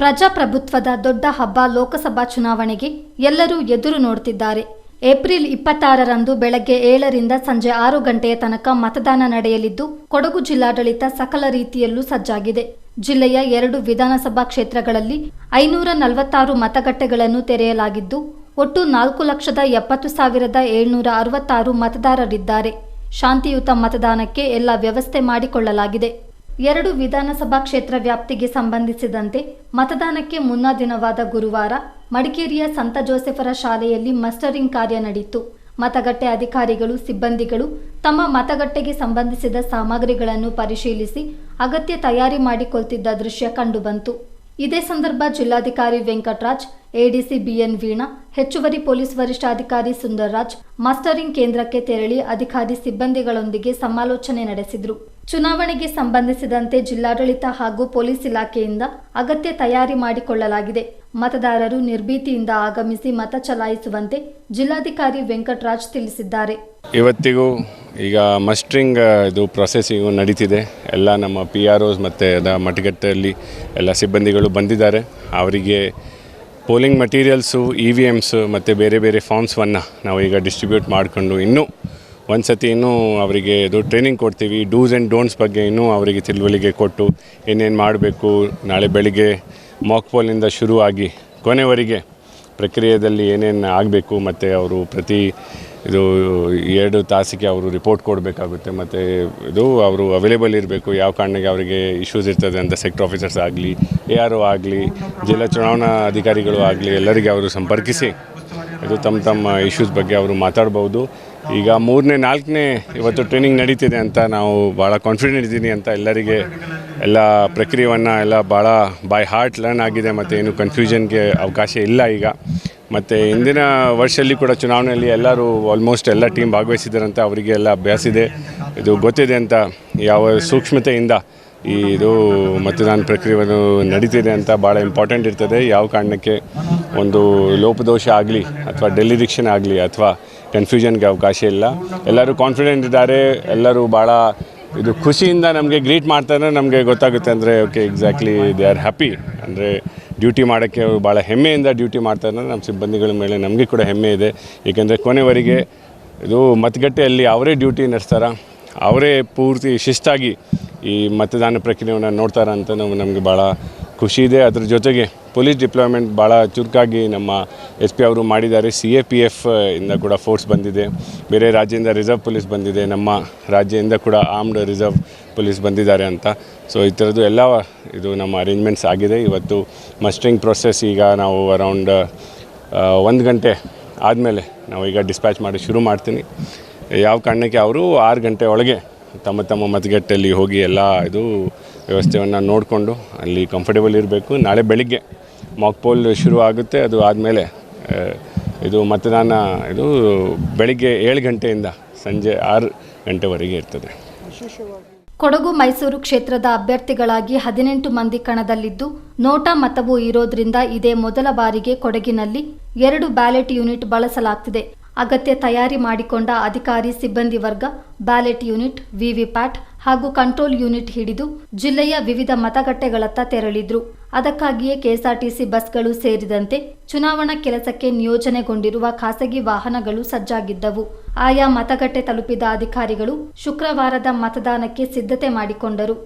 ಪ್ರಜಾಪ್ರಭುತ್ವದ ದೊಡ್ಡ ಹಬ್ಬ ಲೋಕಸಭಾ ಚುನಾವಣೆಗೆ ಎಲ್ಲರೂ ಎದುರು ನೋಡುತ್ತಿದ್ದಾರೆ ಏಪ್ರಿಲ್ ಇಪ್ಪತ್ತಾರರಂದು ಬೆಳಗ್ಗೆ ಏಳರಿಂದ ಸಂಜೆ ಆರು ಗಂಟೆಯ ತನಕ ಮತದಾನ ನಡೆಯಲಿದ್ದು, ಕೊಡಗು ಜಿಲ್ಲಾಡಳಿತ ಸಕಲ ರೀತಿಯಲ್ಲೂ ಸಜ್ಜಾಗಿದೆ. ಜಿಲ್ಲೆಯ ಎರಡು ವಿಧಾನಸಭಾ ಕ್ಷೇತ್ರಗಳಲ್ಲಿ ಐನೂರ ನಲವತ್ತಾರು ಮತಗಟ್ಟೆಗಳನ್ನು ತೆರೆಯಲಾಗಿದ್ದು, ಒಟ್ಟು ನಾಲ್ಕು ಲಕ್ಷದ ಎಪ್ಪತ್ತು ಸಾವಿರದ ಏಳ್ನೂರ ಅರವತ್ತಾರು ಮತದಾರರಿದ್ದಾರೆ. ಶಾಂತಿಯುತ ಮತದಾನಕ್ಕೆ ಎಲ್ಲ ವ್ಯವಸ್ಥೆ ಮಾಡಿಕೊಳ್ಳಲಾಗಿದೆ. ಎರಡು ವಿಧಾನಸಭಾ ಕ್ಷೇತ್ರ ವ್ಯಾಪ್ತಿಗೆ ಸಂಬಂಧಿಸಿದಂತೆ ಮತದಾನಕ್ಕೆ ಮುನ್ನಾ ದಿನವಾದ ಗುರುವಾರ ಮಡಿಕೇರಿಯ ಸಂತ ಜೋಸೆಫರ ಶಾಲೆಯಲ್ಲಿ ಮಸ್ಟರಿಂಗ್ ಕಾರ್ಯ ನಡೆಯಿತು. ಮತಗಟ್ಟೆ ಅಧಿಕಾರಿಗಳು, ಸಿಬ್ಬಂದಿಗಳು ತಮ್ಮ ಮತಗಟ್ಟೆಗೆ ಸಂಬಂಧಿಸಿದ ಸಾಮಗ್ರಿಗಳನ್ನು ಪರಿಶೀಲಿಸಿ ಅಗತ್ಯ ತಯಾರಿ ಮಾಡಿಕೊಳ್ತಿದ್ದ ದೃಶ್ಯ ಕಂಡುಬಂತು. ಇದೇ ಸಂದರ್ಭ ಜಿಲ್ಲಾಧಿಕಾರಿ ವೆಂಕಟರಾಜ್ ಎಡಿಸಿ ಬಿಎನ್ ವೀಣಾ, ಹೆಚ್ಚುವರಿ ಪೊಲೀಸ್ ವರಿಷ್ಠಾಧಿಕಾರಿ ಸುಂದರ್ರಾಜ್, ಮಾಸ್ಟರಿಂಗ್ ಕೇಂದ್ರಕ್ಕೆ ತೆರಳಿ ಅಧಿಕಾರಿ ಸಿಬ್ಬಂದಿಗಳೊಂದಿಗೆ ಸಮಾಲೋಚನೆ ನಡೆಸಿದರು. ಚುನಾವಣೆಗೆ ಸಂಬಂಧಿಸಿದಂತೆ ಜಿಲ್ಲಾಡಳಿತ ಹಾಗೂ ಪೊಲೀಸ್ ಇಲಾಖೆಯಿಂದ ಅಗತ್ಯ ತಯಾರಿ ಮಾಡಿಕೊಳ್ಳಲಾಗಿದೆ. ಮತದಾರರು ನಿರ್ಭೀತಿಯಿಂದ ಆಗಮಿಸಿ ಮತ ಚಲಾಯಿಸುವಂತೆ ಜಿಲ್ಲಾಧಿಕಾರಿ ವೆಂಕಟರಾಜ್ ತಿಳಿಸಿದ್ದಾರೆ. ಇವತ್ತಿಗೂ ಈಗ ಮಸ್ಟ್ರಿಂಗ್ ಇದು ಪ್ರೊಸೆಸಿಂಗು ನಡೀತಿದೆ. ಎಲ್ಲ ನಮ್ಮ ಪಿ ಆರ್ ಓಸ್ ಮತ್ತು ಅದ ಎಲ್ಲ ಸಿಬ್ಬಂದಿಗಳು ಬಂದಿದ್ದಾರೆ. ಅವರಿಗೆ polling materials, E V Ms ಮತ್ತು ಬೇರೆ ಬೇರೆ ಫಾರ್ಮ್ಸ್ವನ್ನು ನಾವು ಈಗ ಡಿಸ್ಟ್ರಿಬ್ಯೂಟ್ ಮಾಡಿಕೊಂಡು ಇನ್ನೂ ಒಂದು ಸತಿ ಇನ್ನೂ ಅವರಿಗೆ ಇದು ಟ್ರೈನಿಂಗ್ ಕೊಡ್ತೀವಿ. ಡೂಸ್ ಆ್ಯಂಡ್ ಡೋಂಟ್ಸ್ ಬಗ್ಗೆ ಇನ್ನೂ ಅವರಿಗೆ ತಿಳುವಳಿಕೆ ಕೊಟ್ಟು ಏನೇನು ಮಾಡಬೇಕು, ನಾಳೆ ಬೆಳಿಗ್ಗೆ ಮಾಕ್ ಪೋಲಿಂದ ಶುರುವಾಗಿ ಕೊನೆವರೆಗೆ ಪ್ರಕ್ರಿಯೆಯಲ್ಲಿ ಏನೇನು ಆಗಬೇಕು ಮತ್ತು ಅವರು ಪ್ರತಿ ಇದು ಎರಡು ತಾಸಿಗೆ ಅವರು ರಿಪೋರ್ಟ್ ಕೊಡಬೇಕಾಗುತ್ತೆ. ಮತ್ತು ಇದು ಅವರು ಅವೈಲೇಬಲ್ ಇರಬೇಕು. ಯಾವ ಕಾರಣಕ್ಕೆ ಅವರಿಗೆ ಇಶ್ಯೂಸ್ ಇರ್ತದೆ ಅಂತ ಸೆಕ್ಟರ್ ಆಫೀಸರ್ಸ್ ಆಗಲಿ ಎ ಆರ್ ಒ ಆಗಲಿ, ಜಿಲ್ಲಾ ಚುನಾವಣಾ ಅಧಿಕಾರಿಗಳು ಆಗಲಿ, ಎಲ್ಲರಿಗೆ ಅವರು ಸಂಪರ್ಕಿಸಿ ಇದು ತಮ್ಮ ತಮ್ಮ ಇಶ್ಯೂಸ್ ಬಗ್ಗೆ ಅವರು ಮಾತಾಡ್ಬೋದು. ಈಗ ಮೂರನೇ, ನಾಲ್ಕನೇ ಇವತ್ತು ಟ್ರೈನಿಂಗ್ ನಡೀತಿದೆ ಅಂತ ನಾವು ಭಾಳ ಕಾನ್ಫಿಡೆಂಟ್ ಇದ್ದೀನಿ ಅಂತ ಎಲ್ಲರಿಗೆ ಎಲ್ಲ ಪ್ರಕ್ರಿಯೆಯನ್ನು ಎಲ್ಲ ಭಾಳ ಬೈ ಹಾರ್ಟ್ ಲರ್ನ್ ಆಗಿದೆ. ಮತ್ತು ಏನು ಕನ್ಫ್ಯೂಷನ್ಗೆ ಅವಕಾಶ ಇಲ್ಲ ಈಗ. ಮತ್ತು ಇಂದಿನ ವರ್ಷದಲ್ಲಿ ಕೂಡ ಚುನಾವಣೆಯಲ್ಲಿ ಎಲ್ಲರೂ ಆಲ್ಮೋಸ್ಟ್ ಎಲ್ಲ ಟೀಮ್ ಭಾಗವಹಿಸಿದ್ದಾರಂತ ಅವರಿಗೆ ಎಲ್ಲ ಅಭ್ಯಾಸ ಇದೆ. ಇದು ಗೊತ್ತಿದೆ ಅಂತ, ಯಾವ ಸೂಕ್ಷ್ಮತೆಯಿಂದ ಈ ಇದು ಮತದಾನ ಪ್ರಕ್ರಿಯೆಯನ್ನು ನಡೀತಿದೆ ಅಂತ ಭಾಳ ಇಂಪಾರ್ಟೆಂಟ್ ಇರ್ತದೆ. ಯಾವ ಕಾರಣಕ್ಕೆ ಒಂದು ಲೋಪದೋಷ ಆಗಲಿ ಅಥವಾ ಡೆಲಿರಿಕ್ಷನ್ ಆಗಲಿ ಅಥವಾ ಕನ್ಫ್ಯೂಷನ್ಗೆ ಅವಕಾಶ ಇಲ್ಲ. ಎಲ್ಲರೂ ಕಾನ್ಫಿಡೆಂಟ್ ಇದ್ದಾರೆ, ಎಲ್ಲರೂ ಭಾಳ ಇದು ಖುಷಿಯಿಂದ ನಮಗೆ ಗ್ರೀಟ್ ಮಾಡ್ತಾರೆ ನಮಗೆ ಗೊತ್ತಾಗುತ್ತೆ ಅಂದರೆ okay exactly they are happy ಅಂದರೆ ಡ್ಯೂಟಿ ಮಾಡೋಕ್ಕೆ ಭಾಳ ಹೆಮ್ಮೆಯಿಂದ ಡ್ಯೂಟಿ ಮಾಡ್ತಾರೆ ನಮ್ಮ ಸಿಬ್ಬಂದಿಗಳ ಮೇಲೆ ನಮಗೆ ಕೂಡ ಹೆಮ್ಮೆ ಇದೆ. ಏಕೆಂದರೆ ಕೊನೆವರೆಗೆ ಇದು ಮತಗಟ್ಟೆಯಲ್ಲಿ ಅವರೇ ಡ್ಯೂಟಿ ನಡೆಸ್ತಾರ, ಅವರೇ ಪೂರ್ತಿ ಶಿಸ್ತಾಗಿ ಈ ಮತದಾನ ಪ್ರಕ್ರಿಯೆಯನ್ನು ನೋಡ್ತಾರ ಅಂತ ನಮಗೆ ಭಾಳ ಖುಷಿ ಇದೆ. ಅದ್ರ ಜೊತೆಗೆ ಪೊಲೀಸ್ ಡಿಪ್ಲಾಯ್ಮೆಂಟ್ ಭಾಳ ಚುರುಕಾಗಿ ನಮ್ಮ ಎಸ್ ಪಿ ಅವರು ಮಾಡಿದ್ದಾರೆ. ಸಿ ಎ ಪಿ ಎಫ್ ಇಂದ ಕೂಡ ಫೋರ್ಸ್ ಬಂದಿದೆ. ಬೇರೆ ರಾಜ್ಯದಿಂದ ರಿಸರ್ವ್ ಪೊಲೀಸ್ ಬಂದಿದೆ. ನಮ್ಮ ರಾಜ್ಯದಿಂದ ಕೂಡ ಆರ್ಮ್ಡ್ ರಿಸರ್ವ್ ಪೊಲೀಸ್ ಬಂದಿದ್ದಾರೆ ಅಂತ. ಸೊ ಈ ಥರದ್ದು ಎಲ್ಲ ಇದು ನಮ್ಮ ಅರೇಂಜ್ಮೆಂಟ್ಸ್ ಆಗಿದೆ. ಇವತ್ತು ಮಸ್ಟ್ರಿಂಗ್ ಪ್ರೊಸೆಸ್ ಈಗ ನಾವು ಅರೌಂಡ್ ಒಂದು ಗಂಟೆ ಆದಮೇಲೆ ನಾವು ಈಗ ಡಿಸ್ಪ್ಯಾಚ್ ಮಾಡಿ ಶುರು ಮಾಡ್ತೀನಿ. ಯಾವ ಕಾರಣಕ್ಕೆ ಅವರು ಆರು ಗಂಟೆ ಒಳಗೆ ತಮ್ಮ ತಮ್ಮ ಮತಗಟ್ಟೆಯಲ್ಲಿ ಹೋಗಿ ಎಲ್ಲ ಇದು ವ್ಯವಸ್ಥೆಯನ್ನು ನೋಡಿಕೊಂಡು ಅಲ್ಲಿ ಕಂಫರ್ಟೇಬಲ್ ಇರಬೇಕು. ನಾಳೆ ಬೆಳಿಗ್ಗೆ ಮಾಕ್ ಪೋಲ್ ಶುರು ಆಗುತ್ತೆ. ಅದು ಆದಮೇಲೆ ಇದು ಮತದಾನ ಇದು ಬೆಳಿಗ್ಗೆ ಏಳು ಗಂಟೆಯಿಂದ ಸಂಜೆ ಆರು ಗಂಟೆವರೆಗೆ ಇರ್ತದೆ. ಕೊಡಗು ಮೈಸೂರು ಕ್ಷೇತ್ರದ ಅಭ್ಯರ್ಥಿಗಳಾಗಿ ಹದಿನೆಂಟು ಮಂದಿ ಕಣದಲ್ಲಿದ್ದು, ನೋಟಾ ಮತವು ಇರೋದ್ರಿಂದ ಇದೇ ಮೊದಲ ಬಾರಿಗೆ ಕೊಡಗಿನಲ್ಲಿ ಎರಡು ಬ್ಯಾಲೆಟ್ ಯೂನಿಟ್ ಬಳಸಲಾಗ್ತಿದೆ. ಅಗತ್ಯ ತಯಾರಿ ಮಾಡಿಕೊಂಡ ಅಧಿಕಾರಿ ಸಿಬ್ಬಂದಿ ವರ್ಗ ಬ್ಯಾಲೆಟ್ ಯೂನಿಟ್ ವಿವಿಪ್ಯಾಟ್ ಹಾಗೂ ಕಂಟ್ರೋಲ್ ಯೂನಿಟ್ ಹಿಡಿದು ಜಿಲ್ಲೆಯ ವಿವಿಧ ಮತಗಟ್ಟೆಗಳತ್ತ ತೆರಳಿದ್ರು. ಅದಕ್ಕಾಗಿಯೇ ಕೆಎಸ್ಆರ್ಟಿಸಿ ಬಸ್ಗಳು ಸೇರಿದಂತೆ ಚುನಾವಣಾ ಕೆಲಸಕ್ಕೆ ನಿಯೋಜನೆಗೊಂಡಿರುವ ಖಾಸಗಿ ವಾಹನಗಳು ಸಜ್ಜಾಗಿದ್ದವು. ಆಯಾ ಮತಗಟ್ಟೆ ತಲುಪಿದ ಅಧಿಕಾರಿಗಳು ಶುಕ್ರವಾರದ ಮತದಾನಕ್ಕೆ ಸಿದ್ಧತೆ ಮಾಡಿಕೊಂಡರು.